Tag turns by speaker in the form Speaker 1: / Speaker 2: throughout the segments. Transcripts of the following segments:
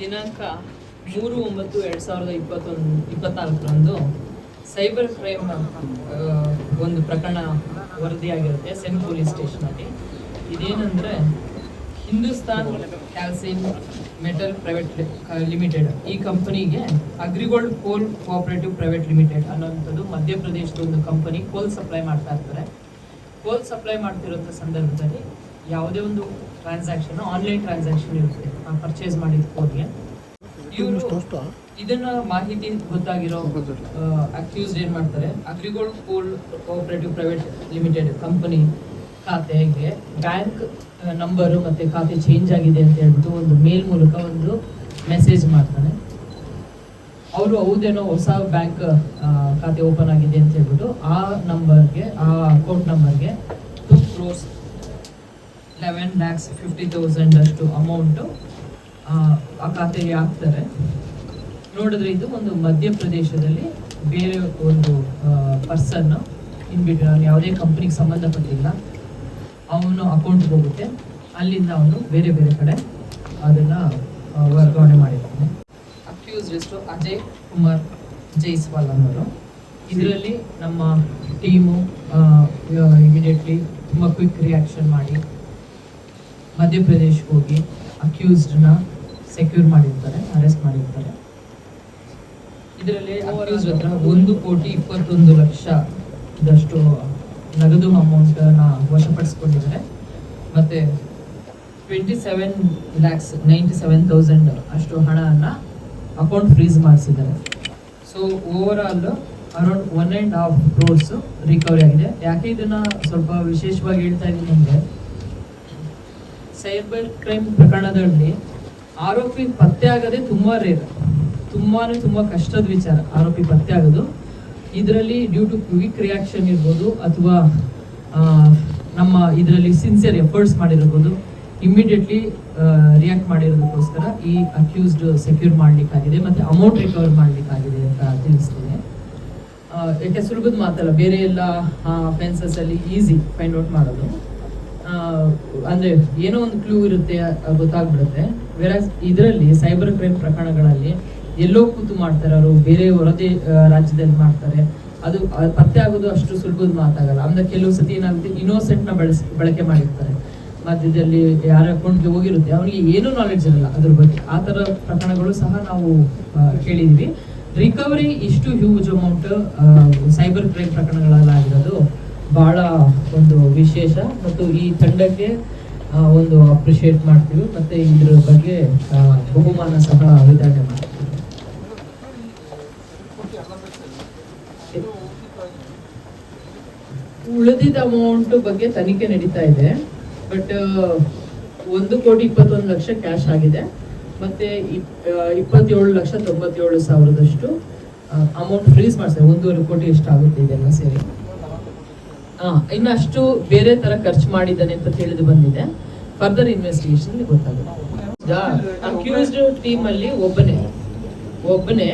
Speaker 1: ದಿನಾಂಕ ಮೂರು, ಒಂಬತ್ತು, ಎರಡು ಸಾವಿರದ ಇಪ್ಪತ್ತೊಂದು ಇಪ್ಪತ್ನಾಲ್ಕರಂದು ಸೈಬರ್ ಕ್ರೈಮ್ ಒಂದು ಪ್ರಕರಣ ವರದಿಯಾಗಿರುತ್ತೆ ಸೆನ್ ಪೊಲೀಸ್ ಸ್ಟೇಷನಲ್ಲಿ. ಇದೇನೆಂದರೆ Hindustan calcine metal private limited ಈ ಕಂಪನಿಗೆ Agrigold coal cooperative private limited ಅನ್ನೋಂಥದ್ದು ಮಧ್ಯಪ್ರದೇಶದ ಒಂದು ಕಂಪನಿ ಕೋಲ್ ಸಪ್ಲೈ ಮಾಡ್ತಾ ಇರ್ತಾರೆ. ಕೋಲ್ ಸಪ್ಲೈ ಮಾಡ್ತಿರೋಂಥ ಸಂದರ್ಭದಲ್ಲಿ ಯಾವುದೇ ಒಂದು ಟ್ರಾನ್ಸಾಕ್ಷನ್ ಆನ್ಲೈನ್ ಟ್ರಾನ್ಸಾಕ್ಷನ್ ಇರುತ್ತೆ. ಪರ್ಚೇಸ್ ಮಾಡಿದ ಫೋನ್ಗೆ ಇವರು ಇದನ್ನ ಮಾಹಿತಿ ಗೊತ್ತಾಗಿರೋ ಅಕ್ಯೂಸ್ ಏನ್ ಮಾಡ್ತಾರೆ? Agrigold coal cooperative private limited company ಖಾತೆಗೆ ಬ್ಯಾಂಕ್ ನಂಬರ್ ಮತ್ತೆ ಖಾತೆ ಚೇಂಜ್ ಆಗಿದೆ ಅಂತ ಹೇಳ್ಬಿಟ್ಟು ಒಂದು ಮೇಲ್ ಮೂಲಕ ಒಂದು ಮೆಸೇಜ್ ಮಾಡ್ತಾನೆ. ಅವರು ಹೌದೇನೋ ಹೊಸ ಬ್ಯಾಂಕ್ ಖಾತೆ ಓಪನ್ ಆಗಿದೆ ಅಂತ ಹೇಳ್ಬಿಟ್ಟು ಆ ನಂಬರ್ಗೆ ಆ ಅಕೌಂಟ್ ನಂಬರ್ಗೆ two crores eleven lakhs fifty thousand ಅಷ್ಟು ಅಮೌಂಟು ಆ ಖಾತೆಗೆ ಹಾಕ್ತಾರೆ. ನೋಡಿದ್ರೆ ಇದು ಒಂದು ಮಧ್ಯಪ್ರದೇಶದಲ್ಲಿ ಬೇರೆ ಒಂದು ಪರ್ಸನ್ ಇನ್ಬಿಟ್ಟು ಯಾವುದೇ ಕಂಪ್ನಿಗೆ ಸಂಬಂಧಪಟ್ಟಿಲ್ಲ. ಅವನು ಅಕೌಂಟ್ಗೆ ಹೋಗುತ್ತೆ. ಅಲ್ಲಿಂದ ಅವನು ಬೇರೆ ಬೇರೆ ಕಡೆ ಅದನ್ನು ವರ್ಗಾವಣೆ ಮಾಡಿದ್ದಾನೆ. ಅಕ್ಯೂಸ್ಡ್ ಎಷ್ಟು ಅಜಯ್ ಕುಮಾರ್ ಜೈಸ್ವಾಲ್ ಅನ್ನೋರು. ಇದರಲ್ಲಿ ನಮ್ಮ ಟೀಮು ಇಮಿಡಿಯೇಟ್ಲಿ ತುಂಬ ಕ್ವಿಕ್ ರಿಯಾಕ್ಷನ್ ಮಾಡಿ ಮಧ್ಯಪ್ರದೇಶಕ್ಕೆ ಹೋಗಿ ಅಕ್ಯೂಸ್ಡ್ನ ಸೆಕ್ಯೂರ್ ಮಾಡಿರ್ತಾರೆ ಅರೆಸ್ಟ್ ಮಾಡಿರ್ತಾರೆ. ಇದರಲ್ಲಿ ಅಕ್ಯೂಸ್ ಹತ್ರ ಒಂದು ಕೋಟಿ ಇಪ್ಪತ್ತೊಂದು ಲಕ್ಷ ಇದಷ್ಟು ನಗದು ಅಮೌಂಟನ್ನ ವಶಪಡಿಸ್ಕೊಂಡಿದ್ದಾರೆ. ಮತ್ತೆ twenty seven lakhs ninety seven thousand ಅಷ್ಟು ಹಣನ ಅಕೌಂಟ್ ಫ್ರೀಸ್ ಮಾಡಿಸಿದ್ದಾರೆ. So over all around one and half crores recovery ಆಗಿದೆ. ಯಾಕೆ ಇದನ್ನ ಸ್ವಲ್ಪ ವಿಶೇಷವಾಗಿ ಹೇಳ್ತಾ ಇದ್ದೀನಿ ಅಂದರೆ ಸೈಬರ್ ಕ್ರೈಮ್ ಪ್ರಕರಣದಲ್ಲಿ ಆರೋಪಿ ಪತ್ತೆ ಆಗದೆ ತುಂಬಾ ರೇರ್ ತುಂಬಾ ಕಷ್ಟದ ವಿಚಾರ ಆರೋಪಿ ಪತ್ತೆ ಆಗೋದು. ಇದರಲ್ಲಿ ಡ್ಯೂ ಟು ಕ್ವಿಕ್ ರಿಯಾಕ್ಷನ್ ಇರ್ಬೋದು ಅಥವಾ ನಮ್ಮ ಇದರಲ್ಲಿ ಸಿನ್ಸಿಯರ್ ಎಫರ್ಟ್ಸ್ ಮಾಡಿರ್ಬೋದು. ಇಮಿಡಿಯೇಟ್ಲಿ ರಿಯಾಕ್ಟ್ ಮಾಡಿರೋದಕ್ಕೋಸ್ಕರ ಈ ಅಕ್ಯೂಸ್ಡ್ ಸೆಕ್ಯೂರ್ ಮಾಡಲಿಕ್ಕಾಗಿದೆ ಮತ್ತೆ ಅಮೌಂಟ್ ರಿಕವರ್ ಮಾಡಲಿಕ್ಕಾಗಿದೆ ಅಂತ ತಿಳಿಸ್ತೀನಿ ಯಾಕೆ ಸುಲಭದ ಮಾತಲ್ಲ, ಬೇರೆ ಎಲ್ಲ ಅಫೆನ್ಸಸ್ ಅಲ್ಲಿ ಈಸಿ ಫೈಂಡ್ ಔಟ್ ಮಾಡೋದು. ಅಂದ್ರೆ ಏನೋ ಒಂದು ಕ್ಲೂ ಇರುತ್ತೆ ಗೊತ್ತಾಗ್ಬಿಡುತ್ತೆ. ವೆರಾಸ್ ಇದರಲ್ಲಿ ಸೈಬರ್ ಕ್ರೈಮ್ ಪ್ರಕರಣಗಳಲ್ಲಿ ಎಲ್ಲೋ ಕೂತು ಮಾಡ್ತಾರೆ ಅವರು, ಬೇರೆ ಹೊರದೇ ರಾಜ್ಯದಲ್ಲಿ ಮಾಡ್ತಾರೆ. ಅದು ಪತ್ತೆ ಆಗೋದು ಅಷ್ಟು ಸುಲಭದ ಮಾತಾಗಲ್ಲ. ಅಂದ್ರೆ ಕೆಲವು ಸತಿ ಏನಾಗುತ್ತೆ ಇನ್ನೋಸೆಂಟ್ನ ಬಳಸ್, ಬಳಕೆ ಮಾಡಿರ್ತಾರೆ. ಮಧ್ಯದಲ್ಲಿ ಯಾರ ಅಕೌಂಟ್ಗೆ ಹೋಗಿರುತ್ತೆ, ಅವನಿಗೆ ಏನೂ ನಾಲೆಡ್ಜ್ ಇರಲ್ಲ ಅದ್ರ ಬಗ್ಗೆ. ಆ ಥರ ಪ್ರಕರಣಗಳು ಸಹ ನಾವು ಕೇಳಿದ್ವಿ. ರಿಕವರಿ ಇಷ್ಟು ಹ್ಯೂಜ್ ಅಮೌಂಟ್ ಸೈಬರ್ ಕ್ರೈಮ್ ಪ್ರಕರಣಗಳಲ್ಲಾಗಿರೋದು ಬಹಳ ಒಂದು ವಿಶೇಷ ಮತ್ತು ಈ ತಂಡಕ್ಕೆ ಒಂದು ಅಪ್ರಿಶಿಯೇಟ್ ಮಾಡ್ತೀವಿ ಮತ್ತೆ ಇದ್ರ ಬಗ್ಗೆ ಬಹುಮಾನ ಸಹ ವಿತರಣೆ ಮಾಡ್ತೀವಿ. ಉಳಿದಿದ್ದ ಅಮೌಂಟ್ ಬಗ್ಗೆ ತನಿಖೆ ನಡೀತಾ ಇದೆ. ಬಟ್ ಒಂದು ಕೋಟಿ ಇಪ್ಪತ್ತೊಂದು ಲಕ್ಷ ಕ್ಯಾಶ್ ಆಗಿದೆ. ಮತ್ತೆ ಇಪ್ಪತ್ತೇಳು ಲಕ್ಷ ತೊಂಬತ್ತೇಳು ಸಾವಿರದಷ್ಟು ಅಮೌಂಟ್ ಫ್ರೀಸ್ ಮಾಡ್ತಾರೆ ಒಂದೂವರೆ ಕೋಟಿ ಎಷ್ಟಾಗುತ್ತೆ ಇದೆಲ್ಲ ಸೇರಿ. ಇನ್ನು ಅಷ್ಟು ಬೇರೆ ತರ ಖರ್ಚು ಮಾಡಿದ್ದಾನೆ ಅಂತ ತಿಳಿದು ಬಂದಿದೆ. ಫರ್ದರ್ ಇನ್ವೆಸ್ಟಿಗೇಷನ್ ಗೊತ್ತಾಗುತ್ತೆ. ಅಕ್ಯೂಸ್ಡ್ ಟೀಮ್ ಅಲ್ಲಿ ಒಬ್ಬನೇ. ಒಬ್ಬನೇ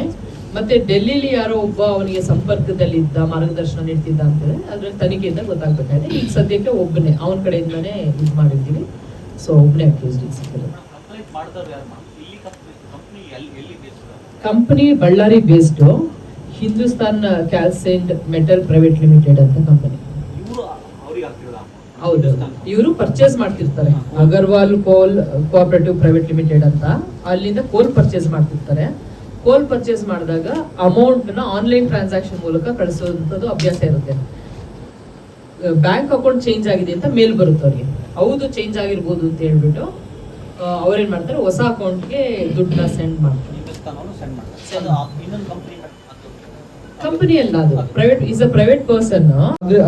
Speaker 1: ಮತ್ತೆ ಡೆಲ್ಲಿಲಿ ಯಾರೋ ಒಬ್ಬ ಅವನಿಗೆ ಸಂಪರ್ಕದಲ್ಲಿ ಇದ್ದ ಮಾರ್ಗದರ್ಶನ ನೀಡ್ತಿದ್ದ ಅಂತೇಳಿ ಅದ್ರ ತನಿಖೆಯಿಂದ ಗೊತ್ತಾಗ್ಬೇಕಾಗಿದೆ. ಈಗ ಸದ್ಯಕ್ಕೆ ಒಬ್ಬನೇ ಅವನ ಕಡೆಯಿಂದಾನೇ ಇದು ಮಾಡಿದ್ದೀವಿ. ಸೊ ಒಬ್ಬನೇ accused
Speaker 2: company
Speaker 1: Ballari based Hindustan calcined metal private limited ಅಂತ ಕಂಪನಿ ಹೌದು. ಇವರು ಪರ್ಚೇಸ್ ಮಾಡ್ತಿರ್ತಾರೆ. Agarwal coal cooperative private limited ಅಂತ ಅಲ್ಲಿಂದ ಕೋಲ್ ಪರ್ಚೇಸ್ ಮಾಡ್ತಿರ್ತಾರೆ. ಕೋಲ್ ಪರ್ಚೇಸ್ ಮಾಡಿದಾಗ ಅಮೌಂಟ್ನ ಆನ್ಲೈನ್ ಟ್ರಾನ್ಸಾಕ್ಷನ್ ಮೂಲಕ ಕಳಿಸೋದು ಅಭ್ಯಾಸ ಇರುತ್ತೆ. ಬ್ಯಾಂಕ್ ಅಕೌಂಟ್ ಚೇಂಜ್ ಆಗಿದೆ ಅಂತ ಮೇಲ್ ಬರುತ್ತೆ ಅವ್ರಿಗೆ. ಹೌದು ಚೇಂಜ್ ಆಗಿರ್ಬೋದು ಅಂತ ಹೇಳ್ಬಿಟ್ಟು ಅವ್ರೇನ್ ಮಾಡ್ತಾರೆ? ಹೊಸ ಅಕೌಂಟ್ಗೆ ದುಡ್ಡನ್ನ ಸೆಂಡ್ ಮಾಡ್ತಾರೆ
Speaker 2: ಹಿಂದೂಸ್ತಾನವರು ಸೆಂಡ್ ಮಾಡ್ತಾರೆ
Speaker 1: Send.
Speaker 2: ಅದು ಇನ್ನೊಂದು ಕಂಪ್ನಿ
Speaker 1: ಅಲ್ಲ ಅದು. Private is a private person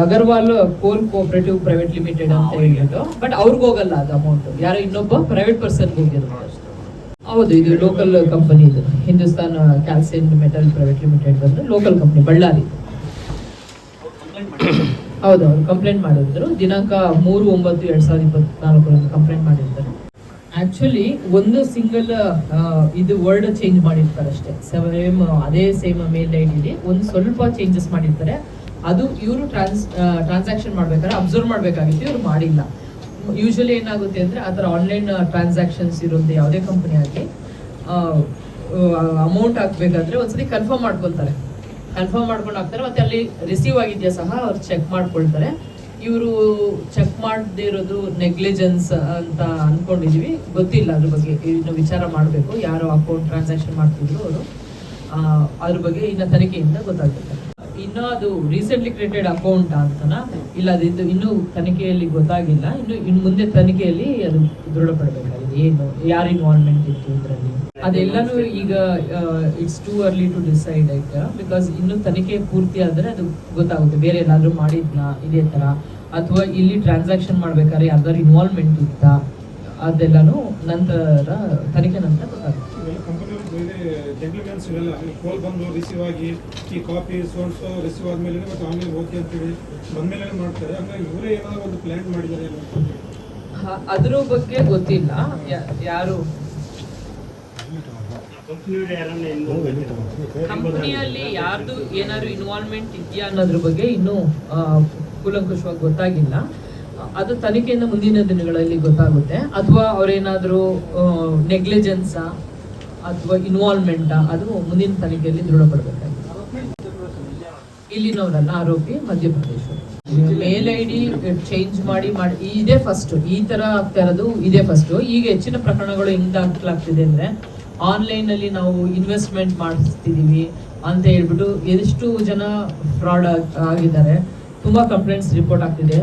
Speaker 1: Agarwal coal cooperative private limited ಅಂತ ಹೇಳ್ಬಿಟ್ಟು ಬಟ್ ಅವ್ರಿಗೆ ಹೋಗಲ್ಲ ಅದು ಅಮೌಂಟ್ ಯಾರೋ ಇನ್ನೊಬ್ಬ ಪ್ರೈವೇಟ್ ಪರ್ಸನ್ ಹೋಗಿರುತ್ತೆ ಹೌದು ಇದು ಲೋಕಲ್ ಕಂಪನಿ ಇದು. Hindustan calcine metal private limited ಬಂದು ಲೋಕಲ್ ಕಂಪನಿ ಬಳ್ಳಾರಿ ಹೌದು ಅವ್ರು ಕಂಪ್ಲೇಂಟ್ ಮಾಡಿದ್ರು. ದಿನಾಂಕ ಮೂರು ಒಂಬತ್ತು ಎರಡ್ ಸಾವಿರದ ಇಪ್ಪತ್ನಾಲ್ಕರಂದು ಕಂಪ್ಲೇಂಟ್ ಮಾಡಿರ್ತಾರೆ. ಆಕ್ಚುಲಿ ಒಂದು ಸಿಂಗಲ್ ಇದು ವರ್ಡ್ ಚೇಂಜ್ ಮಾಡಿರ್ತಾರೆ ಅಷ್ಟೇ. ಸೇಮ್ ಅದೇ ಸೇಮ್ ಮೇಲ್ ಐಡಿ ಒಂದು ಸ್ವಲ್ಪ ಚೇಂಜಸ್ ಮಾಡಿರ್ತಾರೆ. ಅದು ಇವರು ಟ್ರಾನ್ಸ್ ಟ್ರಾನ್ಸಾಕ್ಷನ್ ಮಾಡ್ಬೇಕಾದ್ರೆ ಅಬ್ಸರ್ವ್ ಮಾಡಬೇಕಾಗಿತ್ತು, ಇವರು ಮಾಡಿಲ್ಲ. ಯೂಶಲಿ ಏನಾಗುತ್ತೆ ಅಂದ್ರೆ ಆ ಥರ ಆನ್ಲೈನ್ ಟ್ರಾನ್ಸಾಕ್ಷನ್ಸ್ ಇರೋದು ಯಾವುದೇ ಕಂಪನಿ ಆಗಲಿ ಅಮೌಂಟ್ ಹಾಕ್ಬೇಕಾದ್ರೆ ಒಂದ್ಸತಿ ಕನ್ಫರ್ಮ್ ಮಾಡ್ಕೊಳ್ತಾರೆ. ಕನ್ಫರ್ಮ್ ಮಾಡ್ಕೊಂಡು ಹಾಕ್ತಾರೆ, ಮತ್ತೆ ಅಲ್ಲಿ ರಿಸೀವ್ ಆಗಿದೆಯಾ ಸಹ ಅವ್ರು ಚೆಕ್ ಮಾಡ್ಕೊಳ್ತಾರೆ. ಇವರು ಚೆಕ್ ಮಾಡದೇ ಇರೋದು ನೆಗ್ಲಿಜೆನ್ಸ್ ಅಂತ ಅನ್ಕೊಂಡಿದೀವಿ. ಗೊತ್ತಿಲ್ಲ ಅದ್ರ ಬಗ್ಗೆ ಇನ್ನು ವಿಚಾರ ಮಾಡಬೇಕು. ಯಾರು ಅಕೌಂಟ್ ಟ್ರಾನ್ಸಾಕ್ಷನ್ ಮಾಡ್ತಿದ್ರು ಅವರು. ಅದ್ರ ಬಗ್ಗೆ ಇನ್ನ ತನಿಖೆಯಿಂದ ಗೊತ್ತಾಗುತ್ತೆ. ಇನ್ನೂ ಅದು ರೀಸೆಂಟ್ಲಿ ಕ್ರಿಯೇಟೆಡ್ ಅಕೌಂಟ್ ಅಂತನ? ಇಲ್ಲ, ಅದಿದ್ದು ಇನ್ನೂ ತನಿಖೆಯಲ್ಲಿ ಗೊತ್ತಾಗಿಲ್ಲ. ಇನ್ನು ಇನ್ನು ಮುಂದೆ ತನಿಖೆಯಲ್ಲಿ ಅದು ದೃಢಪಡಬೇಕಾಗಿದೆ. ಏನು, ಯಾರು ಇನ್ವಾಲ್ವ್ಮೆಂಟ್ ಇತ್ತು ಇದರಲ್ಲಿ? ಅದೆಲ್ಲಾನು ಈಗ it's too early to decide ಆಯ್ತಾ? ಬಿಕಾಸ್ ಇನ್ನು ತನಿಖೆ ಪೂರ್ತಿ ಆದ್ರೆ ಅದು ಗೊತ್ತಾಗುತ್ತೆ. ಬೇರೆ ಏನಾದ್ರು ಮಾಡಿದ್ನ? ಇದೇ ತರ. ಅಥವಾ ಇಲ್ಲಿ ಟ್ರಾನ್ಸಾಕ್ಷನ್ ಮಾಡ್ಬೇಕಾದ್ರೆ ಯಾವ್ದಾದ್ರು ಇನ್ವಾಲ್ವ್ಮೆಂಟ್ ಇತ್ತಾ? ಅದೆಲ್ಲಾನು ನಂತರ ತನಿಖೆ ನಂತರ ಗೊತ್ತಾಗುತ್ತೆ. ಅದ್ರ ಬಗ್ಗೆ ಗೊತ್ತಿಲ್ಲ. ಯಾರು? ಕಂಪನಿಯಲ್ಲಿ ಯಾರ್ದು ಏನಾದ್ರು ಇನ್ವಾಲ್ವ್ಮೆಂಟ್ ಇದೆಯಾ ಅನ್ನೋದ್ರ ಬಗ್ಗೆ ಇನ್ನೂ ಕೂಲಂಕುಷವಾಗಿ ಗೊತ್ತಾಗಿಲ್ಲ. ಅದು ತನಿಖೆಯಿಂದ ಮುಂದಿನ ದಿನಗಳಲ್ಲಿ ಗೊತ್ತಾಗುತ್ತೆ. ಅಥವಾ ಅವರೇನಾದರೂ ನೆಗ್ಲಿಜೆನ್ಸಾ ಅಥವಾ ಇನ್ವಾಲ್ವ್ಮೆಂಟ್ ಅದು ಮುಂದಿನ ತನಿಖೆಯಲ್ಲಿ ದೃಢಪಡಬೇಕಾಗಿದೆ. ಇಲ್ಲಿನವರಲ್ಲ ಆರೋಪಿ Madhya Pradesh. Mail I D change ಮಾಡಿ ಮಾಡಿ ಇದೇ ಫಸ್ಟ್ ಈ ತರ ಆಗ್ತಾ ಇರೋದು ಇದೇ ಫಸ್ಟ್ ಈಗ ಹೆಚ್ಚಿನ ಪ್ರಕರಣಗಳು ಹೆಂಗ್ ದಾಖಲಾಗ್ತಿದೆ ಅಂದ್ರೆ ಆನ್ಲೈನ್ ಅಲ್ಲಿ ನಾವು ಇನ್ವೆಸ್ಟ್ಮೆಂಟ್ ಮಾಡಿಸ್ತಿದೀವಿ ಅಂತ ಹೇಳ್ಬಿಟ್ಟು ಎಷ್ಟು ಜನ ಫ್ರಾಡ್ ಆಗಿದ್ದಾರೆ. ತುಂಬಾ ಕಂಪ್ಲೇಂಟ್ಸ್ ರಿಪೋರ್ಟ್ ಆಗ್ತಿದೆ.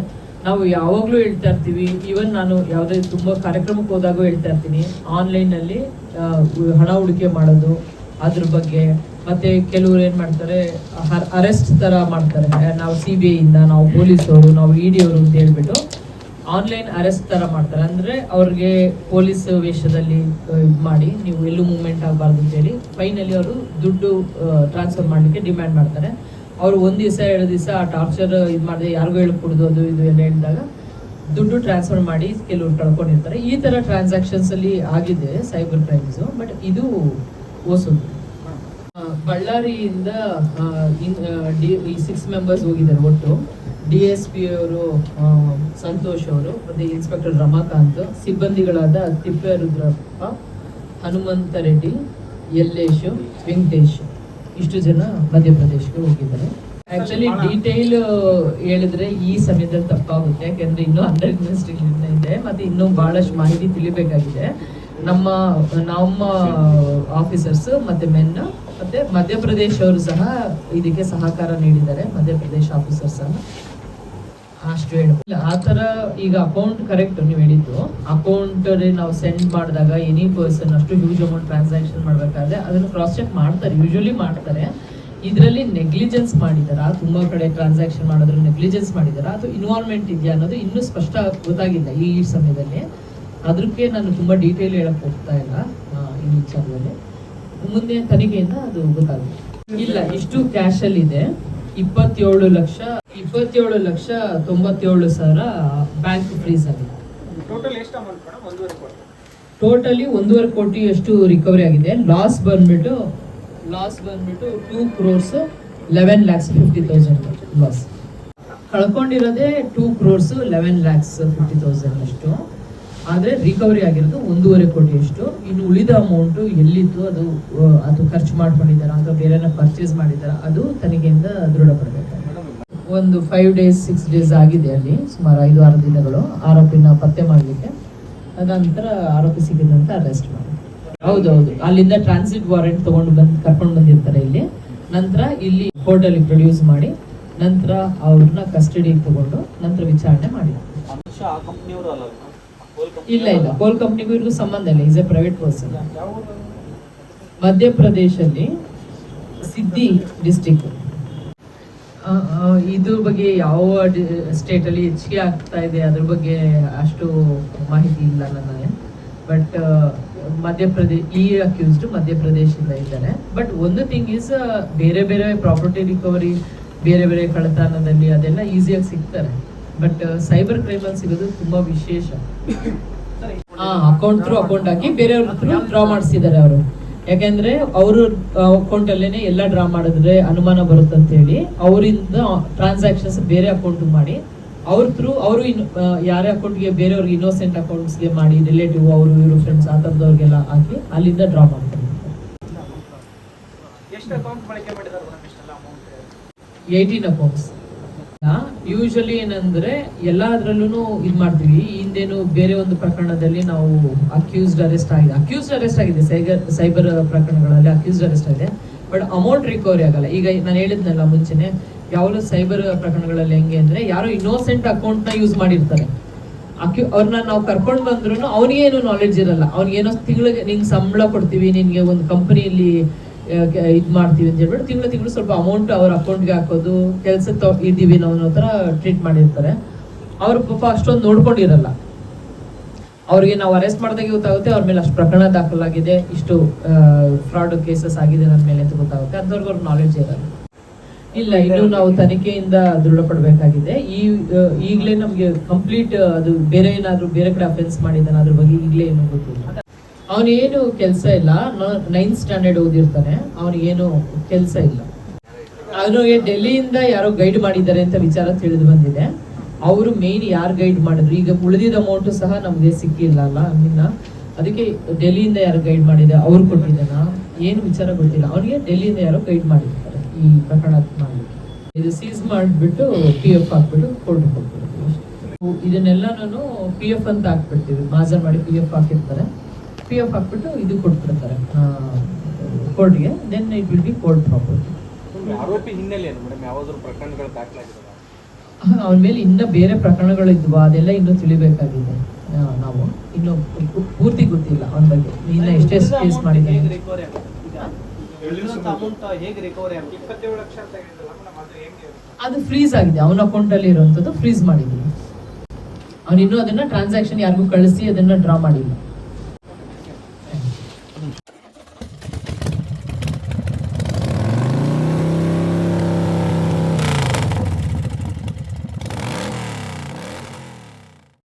Speaker 1: ನಾವು ಯಾವಾಗ್ಲೂ ಹೇಳ್ತಾ ಇರ್ತೀವಿ. ಈವನ್ ನಾನು ಯಾವುದೇ ತುಂಬಾ ಕಾರ್ಯಕ್ರಮಕ್ಕೆ ಹೋದಾಗೂ ಹೇಳ್ತಾ ಇರ್ತೀನಿ. ಆನ್ಲೈನ್ ಅಲ್ಲಿ ಆ, ಹಣ ಹೂಡಿಕೆ ಮಾಡೋದು ಅದ್ರ ಬಗ್ಗೆ ಮತ್ತೆ ಕೆಲವರು ಏನ್ ಮಾಡ್ತಾರೆ ಅರೆಸ್ಟ್ ತರ ಮಾಡ್ತಾರೆ. ನಾವು ಸಿ ಬಿ ಐ ಇಂದ ನಾವು ಪೊಲೀಸವರು ನಾವು ಇ ಡಿ ಅವರು ಅಂತ ಹೇಳ್ಬಿಟ್ಟು ಆನ್ಲೈನ್ ಅರೆಸ್ಟ್ ತರ ಮಾಡ್ತಾರೆ. ಅಂದ್ರೆ ಅವ್ರಿಗೆ ಪೊಲೀಸ್ ವೇಷದಲ್ಲಿ ಮಾಡಿ, ನೀವು ಎಲ್ಲೂ ಮೂವ್ಮೆಂಟ್ ಆಗಬಾರ್ದು ಅಂತ ಹೇಳಿ ಫೈನಲಿ ಅವರು ದುಡ್ಡು ಟ್ರಾನ್ಸ್ಫರ್ ಮಾಡ್ಲಿಕ್ಕೆ ಡಿಮ್ಯಾಂಡ್ ಮಾಡ್ತಾರೆ. ಅವರು ಒಂದು ದಿವಸ, ಎರಡು ದಿವಸ ಆ ಟಾರ್ಚರ್ ಇದು ಮಾಡಿದೆ, ಯಾರಿಗೂ ಹೇಳ್ಕೊಡುದು, ಅದು ಇದು ಎಲ್ಲ ಹೇಳಿದಾಗ ದುಡ್ಡು ಟ್ರಾನ್ಸ್ಫರ್ ಮಾಡಿ ಕೆಲವರು ಕಳ್ಕೊಂಡಿರ್ತಾರೆ. ಈ ತರ ಟ್ರಾನ್ಸಾಕ್ಷನ್ಸ್ ಅಲ್ಲಿ ಆಗಿದೆ ಸೈಬರ್ ಕ್ರೈಮ್ಸ್ ಬಟ್ ಇದು ಓಸು. ಬಳ್ಳಾರಿಯಿಂದ ಈ ಸಿಕ್ಸ್ ಮೆಂಬರ್ಸ್ ಹೋಗಿದ್ದಾರೆ ಒಟ್ಟು. ಡಿ ಎಸ್ ಪಿ ಅವರು ಸಂತೋಷ್ ಅವರು ಮತ್ತು ಇನ್ಸ್ಪೆಕ್ಟರ್ ರಮಾಕಾಂತ್ ಸಿಬ್ಬಂದಿಗಳಾದ ತಿಪ್ಪೇರುದ್ರಪ್ಪ ಹನುಮಂತ ರೆಡ್ಡಿ ಯಲ್ಲೇಶು ವೆಂಕಟೇಶ್. ಇಷ್ಟು ಜನ ಮಧ್ಯಪ್ರದೇಶಕ್ಕೆ ಹೋಗಿದ್ದಾರೆ. ಆಕ್ಚುಲಿ ಡೀಟೇಲ್ ಹೇಳಿದ್ರೆ ಈ ಸಮಯದಲ್ಲಿ ತಪ್ಪಾಗುತ್ತೆ. ಯಾಕೆಂದ್ರೆ ಇನ್ನೂ ಅಂಡರ್ ಇನ್ವೆಸ್ಟಿಗೇಷನ್ ಇದೆ ಮತ್ತೆ ಇನ್ನೂ ಬಹಳಷ್ಟು ಮಾಹಿತಿ ತಿಳಿಬೇಕಾಗಿದೆ. ನಮ್ಮ ನಮ್ಮ ಆಫೀಸರ್ಸ್ ಮತ್ತೆ ಮೆನ್ ಮತ್ತೆ ಮಧ್ಯಪ್ರದೇಶ ಅವರು ಸಹ ಇದಕ್ಕೆ ಸಹಕಾರ ನೀಡಿದ್ದಾರೆ ಮಧ್ಯಪ್ರದೇಶ ಆಫೀಸರ್ ಸಹ. ಅಷ್ಟು ಆ ಈಗ ಅಕೌಂಟ್ ಕರೆಕ್ಟ್ ನೀವು ಹೇಳಿದ್ದು. ಅಕೌಂಟ್ ನಾವು ಸೆಂಡ್ ಮಾಡಿದಾಗ ಎನಿ ಪರ್ಸನ್ ಅಷ್ಟು ಹ್ಯೂಜ್ ಅಮೌಂಟ್ ಟ್ರಾನ್ಸಾಕ್ಷನ್ ಮಾಡ್ಬೇಕಾದ್ರೆ ಅದನ್ನು ಕ್ರಾಸ್ ಚೆಕ್ ಮಾಡ್ತಾರೆ ಯೂಶಲಿ ಮಾಡ್ತಾರೆ. ಇದರಲ್ಲಿ ನೆಗ್ಲಿಜೆನ್ಸ್ ಮಾಡಿದಾರ, ತುಂಬಾ ಕಡೆ ಟ್ರಾನ್ಸಾಕ್ಷನ್ ಮಾಡೋದ್ರ ನೆಗ್ಲಿಜೆನ್ಸ್ ಮಾಡಿದಾರ, ಅದು ಇನ್ವಾಲ್ವ್ಮೆಂಟ್ ಇದೆಯಾ ಅನ್ನೋದು ಇನ್ನೂ ಸ್ಪಷ್ಟ ಗೊತ್ತಾಗಿಲ್ಲ ಈ ಸಮಯದಲ್ಲಿ. ಅದಕ್ಕೆ ನಾನು ತುಂಬಾ ಡೀಟೇಲ್ ಹೇಳಕ್ ಹೋಗ್ತಾ ಇಲ್ಲ ಈ ವಿಚಾರದಲ್ಲಿ. ಮುಂದೆ ತನಿಖೆಯಿಂದ ಅದು ಗೊತ್ತಾಗುತ್ತೆ. ಇಲ್ಲ, ಇಷ್ಟು ಕ್ಯಾಶ್ ಅಲ್ಲಿ ಇದೆ. ಇಪ್ಪತ್ತೇಳು ಲಕ್ಷ ಇಪ್ಪತ್ತೇಳು ಲಕ್ಷ ತೊಂಬತ್ತೇಳು ಸಾವಿರ ಬ್ಯಾಂಕ್ ಫ್ರೀಸ್ ಆಗಿದೆ.
Speaker 3: ಟೋಟಲ್ ಎಷ್ಟು ಅಮೌಂಟ್ ಮೇಡಮ್? ಒಂದೂವರೆ ಕೋಟಿ.
Speaker 1: ಟೋಟಲಿ ಒಂದೂವರೆ ಕೋಟಿಯಷ್ಟು ರಿಕವರಿ ಆಗಿದೆ. ಲಾಸ್ ಬಂದ್ಬಿಟ್ಟು ಲಾಸ್ ಬಂದ್ಬಿಟ್ಟು two crores eleven lakhs fifty thousand loss ಕಳ್ಕೊಂಡಿರೋದೇ two crores eleven lakhs fifty thousand ಅಷ್ಟು. ಆದರೆ ರಿಕವರಿ ಆಗಿರೋದು ಒಂದೂವರೆ ಕೋಟಿಯಷ್ಟು ಇನ್ನು ಉಳಿದ ಅಮೌಂಟು ಎಲ್ಲಿತ್ತು ಅದು ಅದು ಖರ್ಚು ಮಾಡ್ಕೊಂಡಿದ್ದಾರ ಅಥವಾ ಬೇರೆನ ಪರ್ಚೇಸ್ ಮಾಡಿದಾರ ಅದು ತನಿಖೆಯಿಂದ ದೃಢಪಡಬೇಕು ಒಂದು ಫೈವ್ ಡೇಸ್ ಸಿಕ್ಸ್ ಡೇಸ್ ಆಗಿದೆ ಅಲ್ಲಿ, ಸುಮಾರು ಐದು, ಆರು ದಿನಗಳು ಆರೋಪಿನ ಪತ್ತೆ ಮಾಡಲಿಕ್ಕೆ. ಅದಂತರ ಆರೋಪಿ ಸಿಕ್ಕಿದಂತ ಅರೆಸ್ಟ್ ಮಾಡಿ ಹೌದೌದು. ಅಲ್ಲಿಂದ ಟ್ರಾನ್ಸಿಟ್ ವಾರೆಂಟ್ ತಗೊಂಡು ಬಂದು, ಕರ್ಕೊಂಡು ಬಂದಿರ್ತಾರೆ ಇಲ್ಲಿ. ನಂತರ ಇಲ್ಲಿ ಹೋಟೆಲ್ ಪ್ರೊಡ್ಯೂಸ್ ಮಾಡಿ, ನಂತರ ಅವ್ರನ್ನ ಕಸ್ಟಡಿಗೆ ತಗೊಂಡು ನಂತರ ವಿಚಾರಣೆ ಮಾಡಿ ಇಲ್ಲ ಇಲ್ಲ. ಕೋಲ್ ಕಂಪ್ನಿಗೂ ಇವ್ರಿಗೂ ಸಂಬಂಧ ಇಲ್ಲ. ಈಸ್ ಎ ಪ್ರೈವೇಟ್ ಪರ್ಸನ್
Speaker 3: ಯಾವ
Speaker 1: ಮಧ್ಯಪ್ರದೇಶಲ್ಲಿ ಸಿದ್ದಿ ಡಿಸ್ಟಿಕ್ ಇದ್ರ ಬಗ್ಗೆ ಯಾವ ಸ್ಟೇಟ್ ಅಲ್ಲಿ ಹೆಚ್ಚಿಗೆ ಆಗ್ತಾ ಇದೆ ಅದ್ರ ಬಗ್ಗೆ ಅಷ್ಟು ಮಾಹಿತಿ ಇಲ್ಲ ನನಗೆ ಬಟ್ ಮಧ್ಯಪ್ರದೇಶ ಈ ಅಕ್ಯೂಸ್ಡ್ ಮಧ್ಯಪ್ರದೇಶದಿಂದ ಇದ್ದಾರೆ ಬಟ್ ಒಂದು ಥಿಂಗ್ ಇಸ್ ಬೇರೆ ಬೇರೆ ಪ್ರಾಪರ್ಟಿ ರಿಕವರಿ ಬೇರೆ ಬೇರೆ ಕಳ್ಳತನದಲ್ಲಿ ಅದೆಲ್ಲ ಈಸಿಯಾಗಿ ಸಿಗ್ತಾರೆ. ಬಟ್ ಸೈಬರ್ ಕ್ರೈಮ್ ಅಲ್ಲಿ ಸಿಗೋದು ತುಂಬಾ ವಿಶೇಷ. ಅಕೌಂಟ್ ಥ್ರೂ ಅಕೌಂಟ್ ಹಾಕಿ ಬೇರೆಯವ್ರ ಥ್ರೂ ಡ್ರಾ ಮಾಡಿಸಿದ್ದಾರೆ ಅವರು. ಯಾಕೆಂದ್ರೆ ಅವರು ಅಕೌಂಟ್ ಅಲ್ಲೇನೆ ಎಲ್ಲ ಡ್ರಾ ಮಾಡಿದ್ರೆ ಅನುಮಾನ ಬರುತ್ತೆ ಅಂತ ಹೇಳಿ ಅವರಿಂದ ಟ್ರಾನ್ಸಾಕ್ಷನ್ಸ್ ಬೇರೆ ಅಕೌಂಟ್ ಮಾಡಿ ಅವ್ರ ಥ್ರೂ ಅವರು ಯಾರೇ ಅಕೌಂಟ್ಗೆ ಬೇರೆಯವ್ರಿಗೆ ಇನ್ನೋಸೆಂಟ್ ಅಕೌಂಟ್ಸ್ಗೆ ಮಾಡಿ ರಿಲೇಟಿವ್ ಅವರು ಇವರು ಫ್ರೆಂಡ್ಸ್ ಆ ಥರದವ್ರಿಗೆಲ್ಲ ಹಾಕಿ ಅಲ್ಲಿಂದ ಡ್ರಾ ಮಾಡ್ತಾರೆ. ಏಯ್ಟೀನ್ ಅಕೌಂಟ್ಸ್ ಯೂಶಲಿ ಏನಂದ್ರೆ ಎಲ್ಲಾದ್ರಲ್ಲೂ ಇದು ಮಾಡ್ತೀವಿ. ಹಿಂದೇನು ಬೇರೆ ಒಂದು ಪ್ರಕರಣದಲ್ಲಿ ನಾವು ಅಕ್ಯೂಸ್ಡ್ ಅರೆಸ್ಟ್ ಆಗಿದೆ. ಅಕ್ಯೂಸ್ಡ್ ಅರೆಸ್ಟ್ ಆಗಿದೆ. ಸೈಬರ್ ಸೈಬರ್ ಪ್ರಕರಣಗಳಲ್ಲಿ ಅಕ್ಯೂಸ್ಡ್ ಅರೆಸ್ಟ್ ಆಗಿದೆ. ಬಟ್ ಅಮೌಂಟ್ ರಿಕವರಿ ಆಗಲ್ಲ. ಈಗ ನಾನು ಹೇಳಿದ್ನಲ್ಲ ಮುಂಚೆನೆ ಯಾವಾಗಲೂ ಸೈಬರ್ ಪ್ರಕರಣಗಳಲ್ಲಿ ಹೆಂಗೆ ಅಂದ್ರೆ ಯಾರು ಇನ್ನೋಸೆಂಟ್ ಅಕೌಂಟ್ನ ಯೂಸ್ ಮಾಡಿರ್ತಾರೆ. ಅಕ್ಯೂ ಅವ್ರನ್ನ ನಾವು ಕರ್ಕೊಂಡು ಬಂದ್ರು ಅವನಿಗೇನು ನಾಲೆಡ್ಜ್ ಇರಲ್ಲ. ಅವ್ನಿಗೇನೋ ತಿಂಗಳಿಗೆ ನಿಂಗೆ ಸಂಬಳ ಕೊಡ್ತೀವಿ, ನಿನ್ಗೆ ಒಂದು ಕಂಪನಿಯಲ್ಲಿ ಇದು ಮಾಡ್ತೀವಿ ಅಂತ ಹೇಳ್ಬಿಟ್ಟು ತಿಂಗಳು ತಿಂಗಳು ಸ್ವಲ್ಪ ಅಮೌಂಟ್ ಅವ್ರ ಅಕೌಂಟ್ಗೆ ಹಾಕೋದು ಕೆಲಸ ಇದ್ದೀವಿ ಅನ್ನೋ ಥರ ಟ್ರೀಟ್ ಮಾಡಿರ್ತಾರೆ. ಅವ್ರ ಪಾಪ ಅಷ್ಟೊಂದು ನೋಡ್ಕೊಂಡಿರಲ್ಲ. ಅವ್ರಿಗೆ ನಾವು ಅರೆಸ್ಟ್ ಮಾಡಿದಾಗ ಗೊತ್ತಾಗುತ್ತೆ, ಅವ್ರ ಮೇಲೆ ಅಷ್ಟು ಪ್ರಕರಣ ದಾಖಲಾಗಿದೆ, ಇಷ್ಟು ಫ್ರಾಡ್ ಕೇಸಸ್ ಆಗಿದೆ ನನ್ನ ಮೇಲೆ ಅಂತ ಗೊತ್ತಾಗುತ್ತೆ. ಅಂಥವ್ರಿಗೆ ಅವ್ರ ನಾಲೆಡ್ಜ್ ಇರಲ್ಲ. ಇಲ್ಲ, ಇನ್ನು ನಾವು ತನಿಖೆಯಿಂದ ದೃಢಪಡಬೇಕಾಗಿದೆ. ಈ ಈಗಲೇ ನಮಗೆ ಕಂಪ್ಲೀಟ್ ಅದು ಬೇರೆ ಏನಾದರೂ, ಬೇರೆ ಕಡೆ ಅಫೆನ್ಸ್ ಮಾಡಿದ್ದಾನೆ, ಅದ್ರ ಬಗ್ಗೆ ಈಗಲೇ ಏನೂ ಗೊತ್ತಿಲ್ಲ. ಅವನೇನು ಕೆಲಸ ಇಲ್ಲ. ನೈನ್ತ್ ಸ್ಟ್ಯಾಂಡರ್ಡ್ ಓದಿರ್ತಾನೆ. ಅವನಿಗೇನು ಕೆಲಸ ಇಲ್ಲ. ಅವನಿಗೆ ಡೆಲ್ಲಿಯಿಂದ ಯಾರೋ ಗೈಡ್ ಮಾಡಿದ್ದಾರೆ ಅಂತ ವಿಚಾರ ತಿಳಿದು ಬಂದಿದೆ. ಅವರು ಮೇನ್ ಯಾರು ಗೈಡ್ ಮಾಡಿದ್ರು? ಈಗ ಉಳಿದಿದ್ದ ಅಮೌಂಟ್ ಸಹ ನಮಗೆ ಸಿಕ್ಕಿಲ್ಲ ಅಲ್ಲ ಇನ್ನ ಅದಕ್ಕೆ ಡೆಲ್ಲಿಯಿಂದ ಯಾರು ಗೈಡ್ ಮಾಡಿದೆ? ಅವ್ರು ಕೊಟ್ಟಿದ್ದಾನ? ಏನು ವಿಚಾರ ಗೊತ್ತಿಲ್ಲ. ಅವನಿಗೆ ಡೆಲ್ಲಿಯಿಂದ ಯಾರೋ ಗೈಡ್ ಮಾಡಿರ್ತಾರೆ ಈ ಪ್ರಕರಣ ಮಾಡಿ ಇದು ಸೀಸ್ ಮಾಡಿಬಿಟ್ಟು ಪಿ ಎಫ್ ಹಾಕ್ಬಿಟ್ಟು ಕೋರ್ಟ್ ಹೋಗ್ಬಿಡ್ತೀವಿ ಇದನ್ನೆಲ್ಲ ನಾನು ಪಿ ಎಫ್ ಅಂತ ಹಾಕ್ಬಿಡ್ತೀವಿ. ಮಾಜರ್ ಮಾಡಿ ಪಿ ಎಫ್ ಹಾಕಿರ್ತಾರೆ. ಪಿ ಎಫ್ ಹಾಕ್ಬಿಟ್ಟು ಇದು ಕೊಟ್ಬಿಡ್ತಾರೆ. ಕೋರ್ಟ್ಗೆ then it will be court property
Speaker 4: ಆರೋಪಿ ಹಿನ್ನೆಲೆ ಏನು? ಮೇಡಮ್ ಯಾವ್ದಾದ್ರು ಪ್ರಕರಣಗಳು ದಾಖಲಾಗಿದೆ
Speaker 1: ಅವನ ಮೇಲೆ ಇನ್ನ ಬೇರೆ ಪ್ರಕರಣಗಳು ಇದ್ವು ಅದೆಲ್ಲ ಇನ್ನೂ ತಿಳಿಬೇಕಾಗಿದೆ. ನಾವು ಇನ್ನು ಪೂರ್ತಿ ಗೊತ್ತಿಲ್ಲ ಅವನ ಬಗ್ಗೆ. ಇನ್ನ ಎಷ್ಟೇ ಕೇಸ್
Speaker 4: ಹೇಳಿದ್ರಲ್ಲ
Speaker 1: ಅದು ಫ್ರೀಸ್ ಆಗಿದೆ. ಅವನ ಅಕೌಂಟ್ ಅಲ್ಲಿ ಇರುವಂತದ್ದು ಫ್ರೀಸ್ ಮಾಡಿದ್ದೀನಿ. ಅವನು ಇನ್ನೂ ಅದನ್ನ ಟ್ರಾನ್ಸಾಕ್ಷನ್ ಯಾರಿಗೂ ಕಳಿಸಿ ಅದನ್ನ ಡ್ರಾ ಮಾಡಿಲ್ಲ.